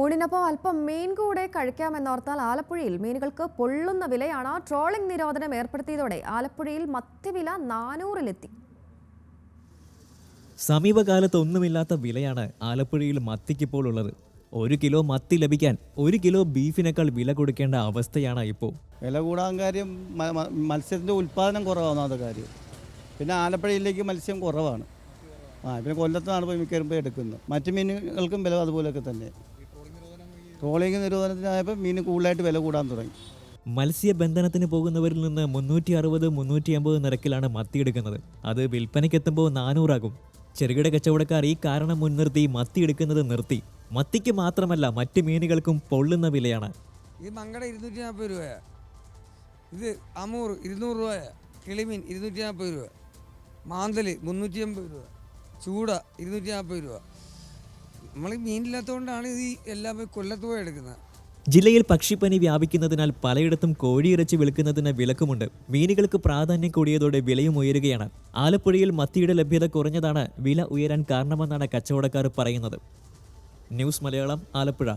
ഊണിനൊപ്പം അല്പം മീൻ കൂടെ കഴിക്കാമെന്നോർത്താൽ ആലപ്പുഴയിൽ മീനുകൾക്ക് പൊള്ളുന്ന വിലയാണ് ട്രോളിംഗ് നിരോധനം ഏർപ്പെടുത്തിയതോടെ ആലപ്പുഴയിൽ മത്തിവില നാനൂറിലെത്തി. സമീപകാലത്ത് ഒന്നുമില്ലാത്ത വിലയാണ് ആലപ്പുഴയിൽ മത്തിക്കിപ്പോൾ ഉള്ളത്. ഒരു കിലോ മത്തി ലഭിക്കാൻ ഒരു കിലോ ബീഫിനേക്കാൾ വില കൊടുക്കേണ്ട അവസ്ഥയാണ് ഇപ്പോൾ. വില കൂടാൻ കാര്യം മത്സ്യത്തിന്റെ ഉൽപ്പാദനം കുറവാണെന്നത് കാര്യം. പിന്നെ ആലപ്പുഴയിലേക്ക് മത്സ്യം കുറവാണ്. ആ പിന്നെ കൊല്ലത്താണ് പോയി മിക്കവാറും പോയി എടുക്കുന്നത്. മറ്റു മീനുകൾക്കും വില അതുപോലെയൊക്കെ തന്നെ. ട്രോളിംഗ് നിരോധനത്തിനായപ്പോൾ മീൻ കൂടുതലായിട്ട് വില കൂടാൻ തുടങ്ങി. മത്സ്യബന്ധനത്തിന് പോകുന്നവരിൽ നിന്ന് മുന്നൂറ്റി അറുപത് മുന്നൂറ്റി അമ്പത് നിരക്കിലാണ് മത്തിയെടുക്കുന്നത് അത് വിൽപ്പനയ്ക്കെത്തുമ്പോൾ നാനൂറാകും. ചെറുകിട കച്ചവടക്കാർ ഈ കാരണം മുൻനിർത്തി മത്തി എടുക്കുന്നത് നിർത്തി. മത്തിക്ക് മാത്രമല്ല മറ്റ് മീനുകൾക്കും പൊള്ളുന്ന വിലയാണ്. ഈ മങ്കട ഇരുന്നൂറ്റി നാൽപ്പത് രൂപയാണ് ഇത് അമൂർ ഇരുന്നൂറ് രൂപ കിളിമീൻ ഇരുന്നൂറ്റി നാൽപ്പത് രൂപ. മാന്തൽ മുന്നൂറ്റി അമ്പത് രൂപ. ചൂട ഇരുന്നൂറ്റി നാൽപ്പത് രൂപ. മീനില്ലാത്തതുകൊണ്ടാണ് ഈ എല്ലാം കൊല്ലത്ത് എടുക്കുന്നത്. ജില്ലയിൽ പക്ഷിപ്പനി വ്യാപിക്കുന്നതിനാൽ പലയിടത്തും കോഴിയിറച്ചി വിൽക്കുന്നതിന് വിലക്കുമുണ്ട്. മീനുകൾക്ക് പ്രാധാന്യം കൂടിയതോടെ വിലയും ഉയരുകയാണ്. ആലപ്പുഴയിൽ മത്തിയുടെ ലഭ്യത കുറഞ്ഞതാണ് വില ഉയരാൻ കാരണമെന്നാണ് കച്ചവടക്കാർ പറയുന്നത്. ന്യൂസ് മലയാളം ആലപ്പുഴ.